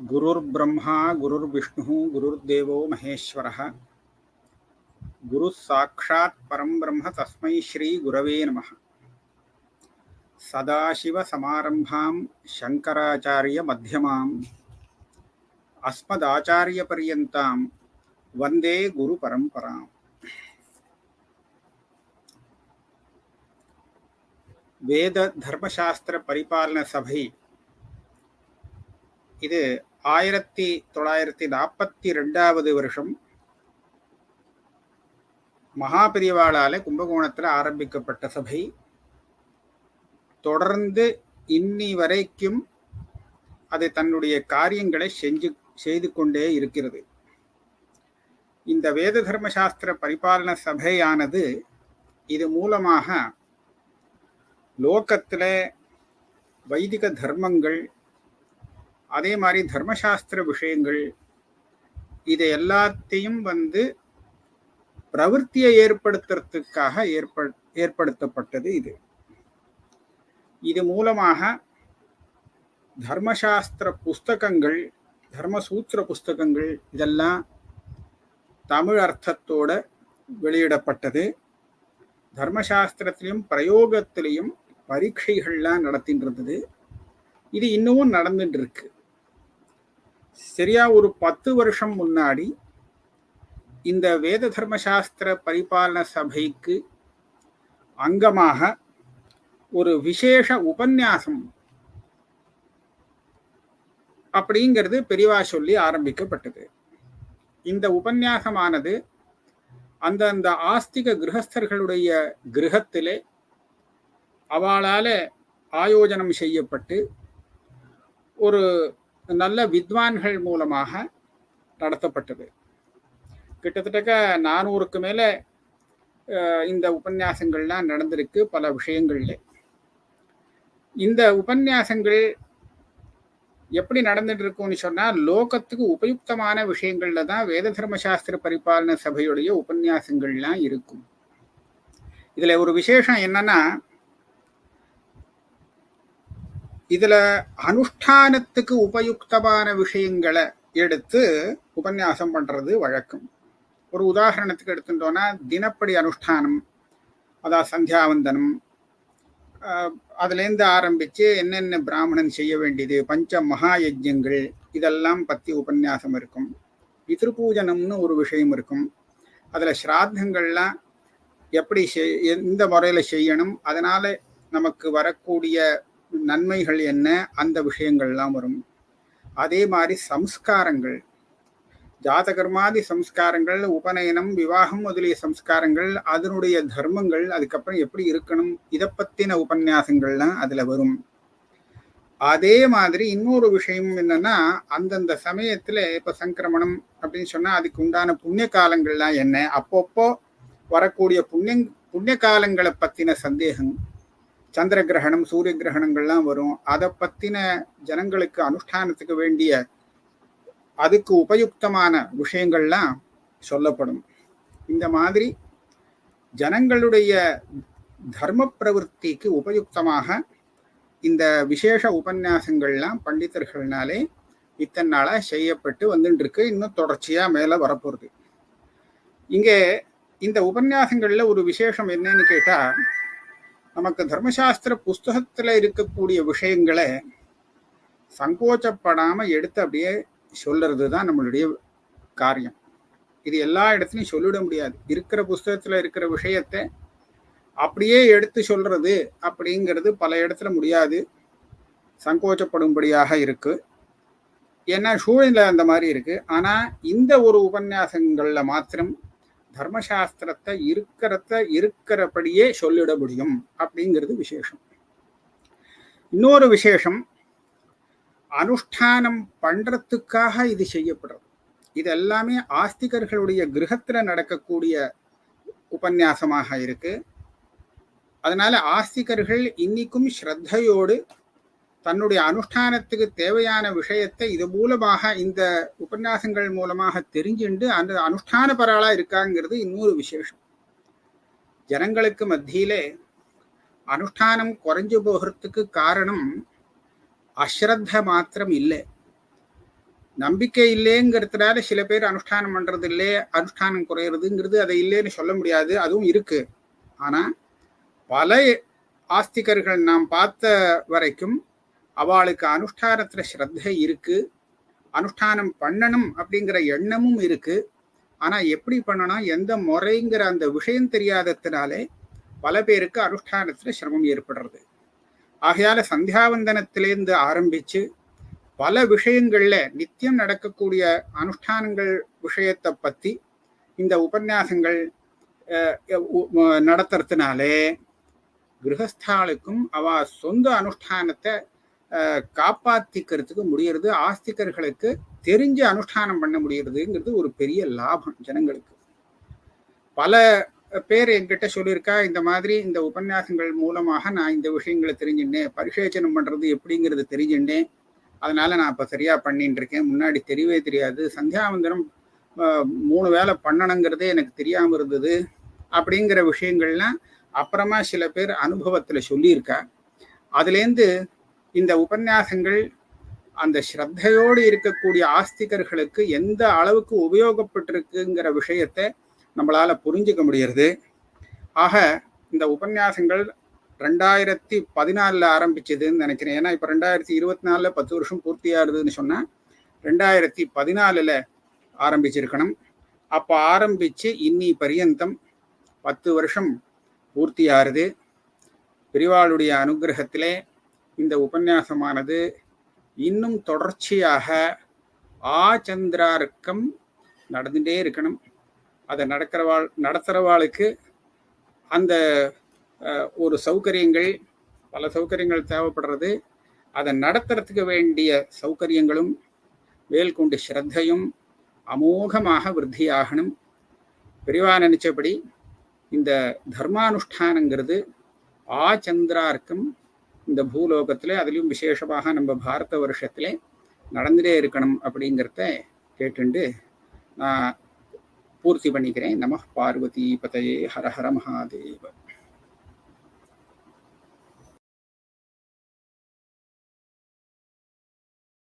गुरुर्ब्रह्मा, गुरुर्विष्णुः, गुरुर्देवो महेश्वरः। गुरुः साक्षात् परं ब्रह्म तस्मै श्रीगुरवे नमः। सदाशिवसमारम्भां शङ्कराचार्यमध्यमाम् अस्मदाचार्यपर्यन्तां वंदे गुरुपरम्पराम्। वेदधर्मशास्त्रपरिपालनसभै இது ஆயிரத்தி தொள்ளாயிரத்தி நாற்பத்தி ரெண்டாவது வருஷம் மகாபிரிவாளால கும்பகோணத்தில் ஆரம்பிக்கப்பட்ட சபை. தொடர்ந்து இன்னி வரைக்கும் அது தன்னுடைய காரியங்களை செஞ்சு செய்து கொண்டே இருக்கிறது. இந்த வேத தர்மசாஸ்திர பரிபாலன சபையானது இது மூலமாக லோக்கத்தில் வைதிக தர்மங்கள் அதே மாதிரி தர்மசாஸ்திர விஷயங்கள் இதை எல்லாத்தையும் வந்து பிரவருத்தியை ஏற்படுத்துறதுக்காக ஏற்ப ஏற்படுத்தப்பட்டது இது. இது மூலமாக தர்மசாஸ்திர புஸ்தகங்கள் தர்மசூத்திர புஸ்தகங்கள் இதெல்லாம் தமிழ் அர்த்தத்தோட வெளியிடப்பட்டது. தர்மசாஸ்திரத்திலையும் பிரயோகத்திலையும் பரீட்சைகள்லாம் நடத்திட்டு இருந்தது இது இன்னமும் நடந்துட்டு இருக்கு சரியா ஒரு பத்து வருஷம் முன்னாடி இந்த வேத தர்மசாஸ்திர பரிபாலன சபைக்கு அங்கமாக ஒரு விசேஷ உபன்யாசம் அப்படிங்கிறது பெரிவா சொல்லி ஆரம்பிக்கப்பட்டது. இந்த உபன்யாசமானது அந்தந்த ஆஸ்திக கிரகஸ்தர்களுடைய கிரகத்திலே அவளால ஆயோஜனம் செய்யப்பட்டு ஒரு நல்ல வித்வான்கள் மூலமாக நடத்தப்பட்டது. கிட்டத்தட்ட நானூறுக்கு மேலே இந்த உபன்யாசங்கள்லாம் நடந்திருக்கு பல விஷயங்கள்ல. இந்த உபன்யாசங்கள் எப்படி நடந்துட்டு இருக்கும்னு சொன்னால் லோகத்துக்கு உபயுக்தமான விஷயங்கள்ல தான் வேத தர்மசாஸ்திர பரிபாலன சபையுடைய உபன்யாசங்கள்லாம் இருக்கும். இதில் ஒரு விசேஷம் என்னன்னா இதுல அனுஷ்டானத்துக்கு உபயுக்தமான விஷயங்களை எடுத்து உபன்யாசம் பண்றது வழக்கம். ஒரு உதாரணத்துக்கு எடுத்துட்டோம்னா தினப்படி அனுஷ்டானம் அதாவது சந்தியாவந்தனம் அதுலேருந்து ஆரம்பித்து என்னென்ன பிராமணன் செய்ய வேண்டியது பஞ்ச மகா யஜ்யங்கள் இதெல்லாம் பற்றி உபன்யாசம் இருக்கும். பிதிருபூஜனம்னு ஒரு விஷயம் இருக்கும். அதில் ஸ்ராத்தங்கள்லாம் எப்படி செய் எந்த முறையில் செய்யணும் அதனால் நமக்கு வரக்கூடிய நன்மைகள் என்ன? அந்த விஷயங்கள்லாம் வரும். அதே மாதிரி சம்ஸ்காரங்கள். ஜாதகர்மாதி சம்ஸ்காரங்கள் உபநயனம் விவாகம் முதலிய சம்ஸ்காரங்கள் அதனுடைய தர்மங்கள் அதுக்கப்புறம் எப்படி இருக்கணும் இதை பற்றின உபன்யாசங்கள்லாம் அதில் வரும். அதே மாதிரி இன்னொரு விஷயம் என்னன்னா அந்தந்த சமயத்தில் இப்போ சங்கிரமணம் அப்படின்னு சொன்னால் அதுக்கு உண்டான புண்ணிய காலங்கள்லாம் என்ன? அப்பப்போ வரக்கூடிய புண்ணிய புண்ணிய காலங்களை பற்றின சந்தேகம் சந்திர கிரகணம் சூரிய கிரகணங்கள்லாம் வரும். அதை பத்தின ஜனங்களுக்கு அனுஷ்டானத்துக்கு வேண்டிய அதுக்கு உபயுக்தமான விஷயங்கள்லாம் சொல்லப்படும். இந்த மாதிரி ஜனங்களுடைய தர்ம பிரவருத்திக்கு உபயுக்தமாக இந்த விசேஷ உபன்யாசங்கள்லாம் பண்டிதர்கள்னாலே இத்தனை நாளாக செய்யப்பட்டு வந்துட்டு இருக்கு இன்னும் தொடர்ச்சியாக மேலே வரப்போகுது. இங்கே இந்த உபன்யாசங்களில் ஒரு விசேஷம் என்னன்னு கேட்டால் நமக்கு தர்மசாஸ்திர புஸ்தகத்துல இருக்கக்கூடிய விஷயங்களை சங்கோச்சப்படாம எடுத்து அப்படியே சொல்றது தான் நம்மளுடைய காரியம். இது எல்லா இடத்துலையும் சொல்லிட முடியாது. இருக்கிற புஸ்தகத்துல இருக்கிற விஷயத்த அப்படியே எடுத்து சொல்றது அப்படிங்கிறது பல இடத்துல முடியாது. சங்கோச்சப்படும்படியாக இருக்கு. ஏன்னா சூழ்நிலை அந்த மாதிரி இருக்கு. ஆனா இந்த ஒரு உபன்யாசங்கள்ல மாத்திரம் தர்மசாஸ்திரத்தை இருக்கிறத இருக்கிறபடியே சொல்லிட முடியும் அப்படிங்கிறது விசேஷம். இன்னொரு விசேஷம் அனுஷ்டானம் பண்றதுக்காக இது செய்யப்படுறது. இது எல்லாமே ஆஸ்திகர்களுடைய கிரகத்துல நடக்கக்கூடிய உபன்யாசமாக இருக்கு. அதனால ஆஸ்திகர்கள் இன்னைக்கும் ஸ்ரத்தையோடு தன்னுடைய அனுஷ்டானத்துக்கு தேவையான விஷயத்தை இது மூலமாக இந்த உபன்யாசங்கள் மூலமாக தெரிஞ்சுண்டு அந்த அனுஷ்டான பரவலா இருக்காங்கிறது இன்னொரு விசேஷம். ஜனங்களுக்கு மத்தியிலே அனுஷ்டானம் குறைஞ்சு போகிறதுக்கு காரணம் அஸ்ரத்த மாத்திரம் இல்லை. நம்பிக்கை இல்லைங்கிறதுனால சில பேர் அனுஷ்டானம் பண்றது இல்லையே அனுஷ்டானம் குறையிறதுங்கிறது அதை இல்லைன்னு சொல்ல முடியாது அதுவும் இருக்கு. ஆனா பல ஆஸ்திகர்கள் நாம் பார்த்த வரைக்கும் அவளுக்கு அனுஷ்டானத்துல ஸ்ரத்தை இருக்கு. அனுஷ்டானம் பண்ணணும் அப்படிங்கிற எண்ணமும் இருக்கு. ஆனா எப்படி பண்ணணும் எந்த முறைங்கிற அந்த விஷயம் தெரியாததுனாலே பல பேருக்கு அனுஷ்டானத்துல சிரமம் ஏற்படுறது. ஆகையால சந்தியாவந்தனத்திலேருந்து ஆரம்பிச்சு பல விஷயங்கள்ல நித்தியம் நடக்கக்கூடிய அனுஷ்டானங்கள் விஷயத்தை பத்தி இந்த உபன்யாசங்கள் நடத்துறதுனாலே கிரகஸ்தாளுக்கும் அவ சொந்த அனுஷ்டானத்தை காப்பாத்திக்கிறதுக்கு முடியறது ஆஸ்திகர்களுக்கு தெரிஞ்சு அனுஷ்டானம் பண்ண முடியறதுங்கிறது ஒரு பெரிய லாபம் ஜனங்களுக்கு. பல பேர் என்கிட்ட சொல்லியிருக்கா இந்த மாதிரி இந்த உபன்யாசங்கள் மூலமாக நான் இந்த விஷயங்களை தெரிஞ்சுட்டேன் பரிசேச்சனம் பண்றது எப்படிங்கிறது தெரிஞ்சுட்டேன் அதனால நான் இப்போ சரியா பண்ணிட்டு இருக்கேன் முன்னாடி தெரியவே தெரியாது. சந்தியாவந்தனம் மூணு வேலை பண்ணணுங்கிறதே எனக்கு தெரியாம இருந்தது அப்படிங்கிற விஷயங்கள்லாம் அப்புறமா சில பேர் அனுபவத்துல சொல்லியிருக்கா. அதுலேருந்து இந்த உபன்யாசங்கள் அந்த ஸ்ரத்தையோடு இருக்கக்கூடிய ஆஸ்திகர்களுக்கு எந்த அளவுக்கு உபயோகப்பட்டிருக்குங்கிற விஷயத்தை நம்மளால புரிஞ்சுக்க முடியறது. ஆக இந்த உபன்யாசங்கள் ரெண்டாயிரத்தி பதினாலில் ஆரம்பிச்சதுன்னு நினைக்கிறேன். ஏன்னா இப்போ ரெண்டாயிரத்தி இருபத்தி நாலில் பத்து வருஷம் பூர்த்தியாகுதுன்னு சொன்னால் ரெண்டாயிரத்தி பதினாலில் ஆரம்பிச்சிருக்கணும். அப்போ ஆரம்பித்து இன்னி பரியந்தம் பத்து வருஷம் பூர்த்தியாகுது. பிரிவாளுடைய பெரிவாளுடைய அனுகிரகத்திலே இந்த உபன்யாசமானது இன்னும் தொடர்ச்சியாக ஆச்சந்திரார்க்கம் நடந்துட்டே இருக்கணும். அதை நடக்கிறவாள் நடத்துகிறவாளுக்கு அந்த ஒரு சௌகரியங்கள் பல சௌகரியங்கள் தேவைப்படுறது. அதை நடத்துறதுக்கு வேண்டிய சௌகரியங்களும் மேல்கொண்டு ஸ்ரத்தையும் அமோகமாக விருத்தியாகணும். பெரிவா நினைச்சபடி இந்த தர்மானுஷ்டானங்கிறது ஆச்சந்திரார்க்கம் இந்த பூலோகத்திலே அதுலேயும் விசேஷமாக நம்ம பாரத வருஷத்திலே நடந்துட்டே இருக்கணும் அப்படிங்கிறத கேட்டுண்டு நான் பூர்த்தி பண்ணிக்கிறேன். நம பார்வதி பதையே ஹர ஹர மகாதேவ.